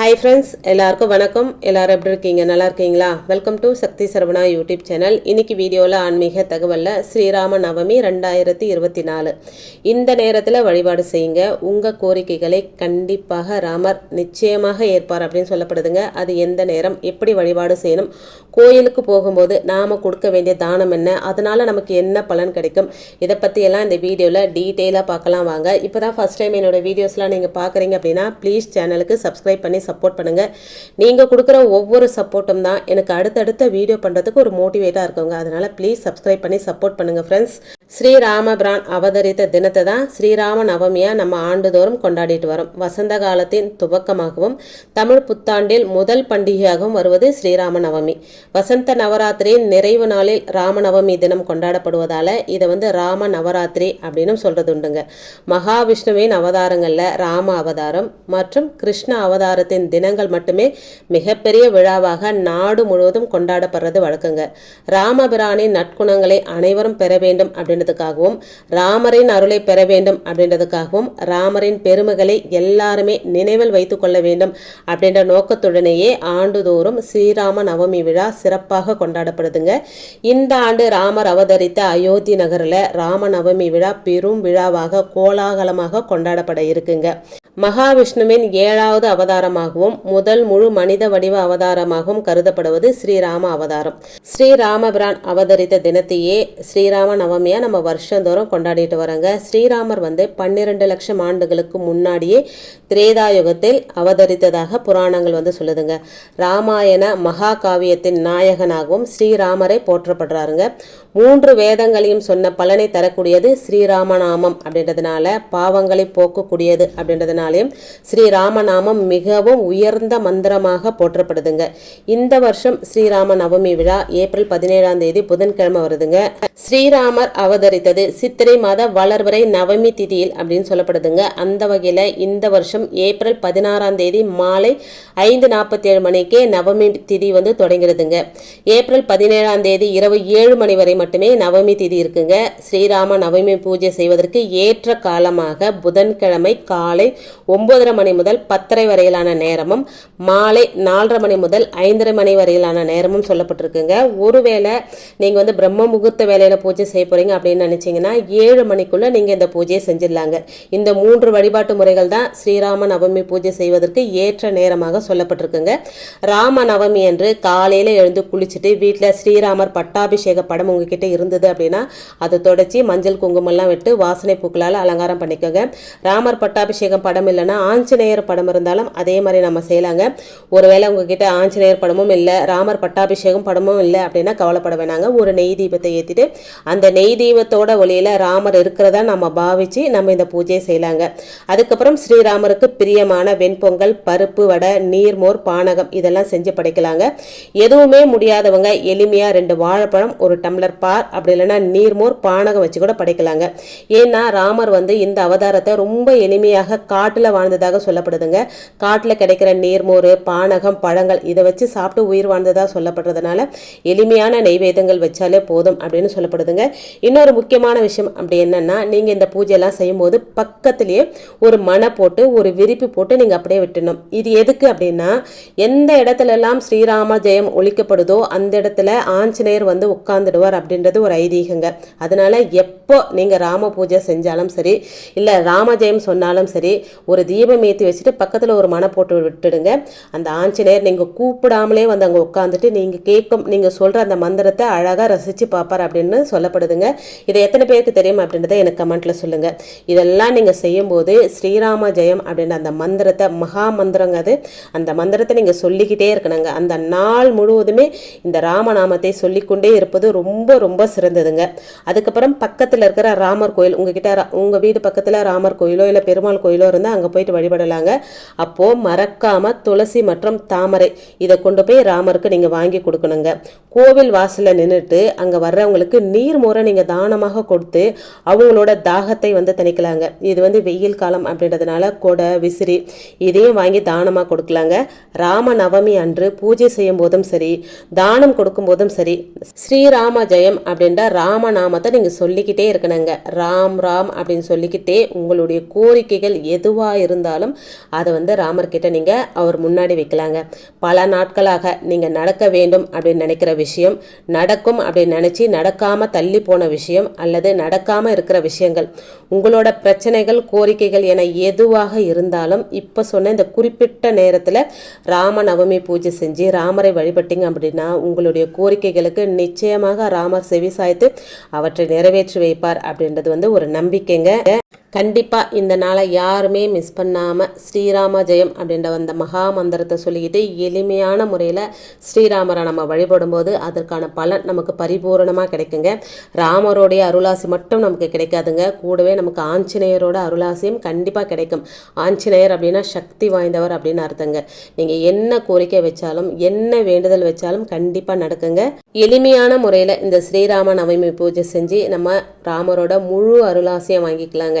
Hi friends எல்லாருக்கும் வணக்கம். எல்லாரும் எப்படி இருக்கீங்க? நல்லா இருக்கீங்களா? Welcome to Sakthi Saravana YouTube channel இன்னைக்கு வீடியோவில் ஆன்மீக தகவலில் ஸ்ரீராம நவமி ரெண்டாயிரத்தி இருபத்தி நாலு. இந்த நேரத்தில் வழிபாடு செய்யுங்க. உங்கள் கோரிக்கைகளை கண்டிப்பாக ராமர் நிச்சயமாக ஏற்பார் அப்படின்னு சொல்லப்படுதுங்க. அது எந்த நேரம் எப்படி வழிபாடு செய்யணும் கோயிலுக்கு போகும்போது நாம் கொடுக்க வேண்டிய தானம் என்ன அதனால் நமக்கு என்ன பலன் கிடைக்கும் இதை பற்றியெல்லாம் இந்த வீடியோவில் டீட்டெயிலாக பார்க்கலாம் வாங்க. இப்போ தான் ஃபஸ்ட் டைம் என்னோட வீடியோஸ்லாம் நீங்கள் பார்க்குறீங்க அப்படின்னா ப்ளீஸ் சேனலுக்கு சப்ஸ்கிரைப் பண்ணி சப்போர்ட் பண்ணுங்கள் நீங்கள் கொடுக்குற ஒவ்வொரு சப்போர்ட்டும் தான். எனக்கு அடுத்தடுத்த வீடியோ பண்ணுறதுக்கு ஒரு மோட்டிவேட்டாக இருக்குங்க அதனால் ப்ளீஸ் சப்ஸ்கிரைப் பண்ணி சப்போர்ட் பண்ணுங்கள் ஃப்ரெண்ட்ஸ் ஸ்ரீராமபிரான் அவதரித்த தினத்தை தான் ஸ்ரீராம நவமியாக நம்ம ஆண்டுதோறும் கொண்டாடிட்டு வரோம். வசந்த காலத்தின் துவக்கமாகவும் தமிழ் புத்தாண்டில் முதல் பண்டிகையாகவும் வருவது ஸ்ரீராம நவமி வசந்த நவராத்திரியின் நிறைவு நாளில் ராமநவமி தினம் கொண்டாடப்படுவதால் இதை வந்து ராம நவராத்திரி அப்படின்னு சொல்கிறது உண்டுங்க. மகாவிஷ்ணுவின் அவதாரங்களில் ராம அவதாரம் மற்றும் கிருஷ்ண அவதாரத்தின் தினங்கள் மட்டுமே மிகப்பெரிய விழாவாக நாடு முழுவதும் கொண்டாடப்படுறது வழக்கங்க. ராமபிரானின் நற்குணங்களை அனைவரும் பெற வேண்டும் அப்படின்றதுக்காகவும் ராமரின் அருளை பெற வேண்டும் அப்படின்றதுக்காகவும் ராமரின் பெருமைகளை எல்லாருமே நினைவில் வைத்து கொள்ள வேண்டும் அப்படின்ற நோக்கத்துடனேயே ஆண்டுதோறும் ஸ்ரீராம நவமி விழா சிறப்பாக கொண்டாடப்படுதுங்க. இந்த ஆண்டு ராமர் அவதரித்த அயோத்தி நகரில் ராம நவமி விழா பெரும் விழாவாக கோலாகலமாக கொண்டாடப்பட இருக்குங்க. மகாவிஷ்ணுவின் ஏழாவது அவதாரமாகவும் முதல் முழு மனித வடிவ அவதாரமாகவும் கருதப்படுவது ஸ்ரீராம அவதாரம். ஸ்ரீராமபிரான் அவதரித்த தினத்தையே ஸ்ரீராம நவமியா நம்ம வருஷந்தோறும் கொண்டாடிட்டு வரோங்க. ஸ்ரீராமர் வந்து பன்னிரெண்டு லட்சம் ஆண்டுகளுக்கு முன்னாடியே திரேதாயுகத்தில் அவதரித்ததாக புராணங்கள் வந்து சொல்லுதுங்க. ராமாயண மகா காவியத்தின் நாயகனாகவும் ஸ்ரீராமரை போற்றப்படுறாருங்க. மூன்று வேதங்களையும் சொன்ன பலனை தரக்கூடியது ஸ்ரீராமநாமம் அப்படின்றதுனால பாவங்களை போக்கக்கூடியது அப்படின்றதுனாலையும் ஸ்ரீராமநாமம் மிகவும் உயர்ந்த மந்திரமாக போற்றப்படுதுங்க. இந்த வருஷம் ஸ்ரீராம நவமி விழா ஏப்ரல் பதினேழாம் தேதி புதன்கிழமை வருதுங்க. ஸ்ரீராமர் அவதரித்தது சித்திரை மாத வளர்வரை நவமி திதியில் அப்படின்னு சொல்லப்படுதுங்க. அந்த வகையில் இந்த வருஷம் ஏப்ரல் பதினாறாம் தேதி மாலை ஐந்து நாற்பத்தி ஏழு மணிக்கே நவமி திதி வந்து தொடங்கிறதுங்க. ஏப்ரல் பதினேழாம் தேதி இரவு ஏழு மணி வரை மட்டுமே நவமி திதி இருக்குங்க. ஸ்ரீராம நவமி பூஜை செய்வதற்கு ஏற்ற காலமாக புதன்கிழமை காலை ஒன்பதரை மணி முதல் பத்தரை வரையிலான நேரமும் மாலை நாலரை மணி முதல் ஐந்தரை மணி வரையிலான நேரமும் சொல்லப்பட்டிருக்குங்க. ஒருவேளை நீங்கள் வந்து பிரம்ம முகூர்த்த வேலையில் பூஜை செய்ய போகிறீங்க அப்படின்னு நினச்சிங்கன்னா ஏழு மணிக்குள்ளே நீங்கள் இந்த பூஜையை செஞ்சிடலாங்க. இந்த மூன்று வழிபாட்டு முறைகள் தான் ஸ்ரீராம நவமி பூஜை செய்வதற்கு ஏற்ற நேரமாக சொல்லப்பட்டிருக்குங்க. ராம நவமி என்று காலையில் எழுந்து குளிச்சுட்டு வீட்டில் ஸ்ரீராமர் பட்டாபிஷேக படம் உங்ககிட்ட இருந்தது அப்படின்னா அதை தொடச்சி மஞ்சள் குங்குமம்லாம் விட்டு வாசனை பூக்களால் அலங்காரம் பண்ணிக்கோங்க. ராமர் பட்டாபிஷேகம் படம் இல்லைன்னா ஆஞ்சநேயர் படம் இருந்தாலும் அதே மாதிரி நம்ம செய்யலாங்க. ஒருவேளை உங்ககிட்ட ஆஞ்சநேயர் படமும் இல்லை ராமர் பட்டாபிஷேகம் படமும் இல்லை அப்படின்னா கவலைப்பட வேணாங்க. ஒரு நெய் தீபத்தை ஏற்றிட்டு அந்த நெய் தெய்வத்தோட ஒளியில் ராமர் இருக்கிறதா நம்ம பாவிச்சு நம்ம இந்த பூஜையை செய்யலாங்க. அதுக்கப்புறம் ஸ்ரீராமருக்கு பிரியமான வெண்பொங்கல் பருப்பு வடை நீர்மோர் பானகம் இதெல்லாம் செஞ்சு படைக்கலாங்க. எதுவுமே முடியாதவங்க எளிமையாக ரெண்டு வாழைப்பழம் ஒரு டம்ளர் பார் அப்படி இல்லைன்னா நீர்மோர் பானகம் வச்சு கூட படைக்கலாங்க. ஏன்னா ராமர் வந்து இந்த அவதாரத்தை ரொம்ப எளிமையாக காட்டில் வாழ்ந்ததாக சொல்லப்படுதுங்க. காட்டில் கிடைக்கிற நீர்மோர் பானகம் பழங்கள் இதை வச்சு சாப்பிட்டு உயிர் வாழ்ந்ததாக சொல்லப்படுறதுனால எளிமையான நெய்வேதங்கள் வச்சாலே போதும் அப்படின்னு சொல்லப்படுதுங்க. இன்னும் இன்னொரு முக்கியமான விஷயம் அப்படி என்னென்னா நீங்கள் இந்த பூஜையெல்லாம் செய்யும்போது பக்கத்துலேயே ஒரு மனை போட்டு ஒரு விரிப்பு போட்டு நீங்கள் அப்படியே விட்டுணும் இது எதுக்கு அப்படின்னா எந்த இடத்துலலாம் ஸ்ரீராம ஜெயம் ஒழிக்கப்படுதோ அந்த இடத்துல ஆஞ்சநேயர் வந்து உட்காந்துடுவார் அப்படின்றது ஒரு ஐதீகங்க. அதனால் எப்போ நீங்கள் ராம பூஜை செஞ்சாலும் சரி இல்லை ராம ஜெயம் சொன்னாலும் சரி ஒரு தீபம் ஏற்றி வச்சுட்டு பக்கத்தில் ஒரு மனை போட்டு விட்டுடுங்க. அந்த ஆஞ்சநேயர் நீங்கள் கூப்பிடாமலே வந்து அங்கே உட்காந்துட்டு நீங்கள் கேட்கும் நீங்கள் சொல்கிற அந்த மந்திரத்தை அழகாக ரசித்து பார்ப்பார் அப்படின்னு சொல்லப்படுதுங்க. இதை எத்தனை பேருக்கு தெரியும் அப்படின்றத எனக்கு கமெண்ட்டில் சொல்லுங்கள் இதெல்லாம் நீங்கள் செய்யும்போது ஸ்ரீராம ஜெயம் அப்படின்ற அந்த மந்திரத்தை மகா மந்திரங்க அது. அந்த மந்திரத்தை நீங்கள் சொல்லிக்கிட்டே இருக்கணுங்க. அந்த நாள் முழுவதுமே இந்த ராமநாமத்தை சொல்லிக்கொண்டே இருப்பது ரொம்ப ரொம்ப சிறந்ததுங்க. அதுக்கப்புறம் பக்கத்தில் இருக்கிற ராமர் கோயில் உங்ககிட்ட ரா- உங்க வீடு பக்கத்தில் ராமர் கோயிலோ இல்லை பெருமாள் கோயிலோ இருந்தால் அங்கே போயிட்டு வழிபடலாங்க. அப்போது மறக்காம துளசி மற்றும் தாமரை இதை கொண்டு போய் ராமருக்கு நீங்கள் வாங்கி கொடுக்கணுங்க. கோவில் வாசலில் நின்றுட்டு அங்கே வர்றவங்களுக்கு நீர் முறை நீங்கள் தானமாக கொடுத்து அவங்களோட தாகத்தை வந்து தணிக்கலாங்க. இது வந்து வெயில் காலம் அப்படின்றதுனால கொடை விசிறி இதையும் வாங்கி தானமாக கொடுக்கலாங்க. ராம நவமி அன்று பூஜை செய்யும் போதும் சரி தானம் கொடுக்கும் போதும் சரி ஸ்ரீராம ஜெயம் அப்படின்ற ராமநாமத்தை நீங்கள் சொல்லிக்கிட்டே இருக்கணுங்க. ராம் ராம் அப்படின்னு சொல்லிக்கிட்டே உங்களுடைய கோரிக்கைகள் எதுவாக எதுவாக இருந்தாலும் அதை வந்து ராமர்கிட்ட நீங்கள் அவர் முன்னாடி வைக்கலாங்க. பல நாட்களாக நீங்கள் நடக்க வேண்டும் அப்படின்னு நினைக்கிற விஷயம் நடக்கும் அப்படின்னு நினச்சி நடக்காமல் தள்ளி போன விஷயம் அல்லது நடக்காமல் இருக்கிற விஷயங்கள் உங்களோட பிரச்சனைகள் கோரிக்கைகள் என எதுவாக இருந்தாலும் இப்போ சொன்ன இந்த குறிப்பிட்ட நேரத்தில் ராம நவமி பூஜை செஞ்சு ராமரை வழிபட்டீங்க அப்படின்னா உங்களுடைய கோரிக்கைகளுக்கு நிச்சயமாக ராமர் செவி சாய்த்து அவற்றை நிறைவேற்றி வைப்பார் அப்படின்றது வந்து ஒரு நம்பிக்கைங்க. கண்டிப்பாக இந்த நாளை யாருமே மிஸ் பண்ணாமல் ஸ்ரீராம ஜெயம் அப்படின்ற அந்த மகா மந்திரத்தை சொல்லிக்கிட்டு எளிமையான முறையில் ஸ்ரீராமரை நம்ம வழிபடும்போது அதற்கான பலன் நமக்கு பரிபூரணமாக கிடைக்குங்க. ராமருடைய அருளாசி மட்டும் நமக்கு கிடைக்காதுங்க. கூடவே நமக்கு ஆஞ்சநேயரோட அருளாசியும் கண்டிப்பாக கிடைக்கும். ஆஞ்சநேயர் அப்படின்னா சக்தி வாய்ந்தவர் அப்படின்னு அர்த்தங்க. நீங்கள் என்ன கோரிக்கை வச்சாலும் என்ன வேண்டுதல் வச்சாலும் கண்டிப்பாக நடக்குங்க. எளிமையான முறையில் இந்த ஸ்ரீராம நவமி பூஜை செஞ்சு நம்ம ராமரோட முழு அருளாசியம் வாங்கிக்கலாங்க.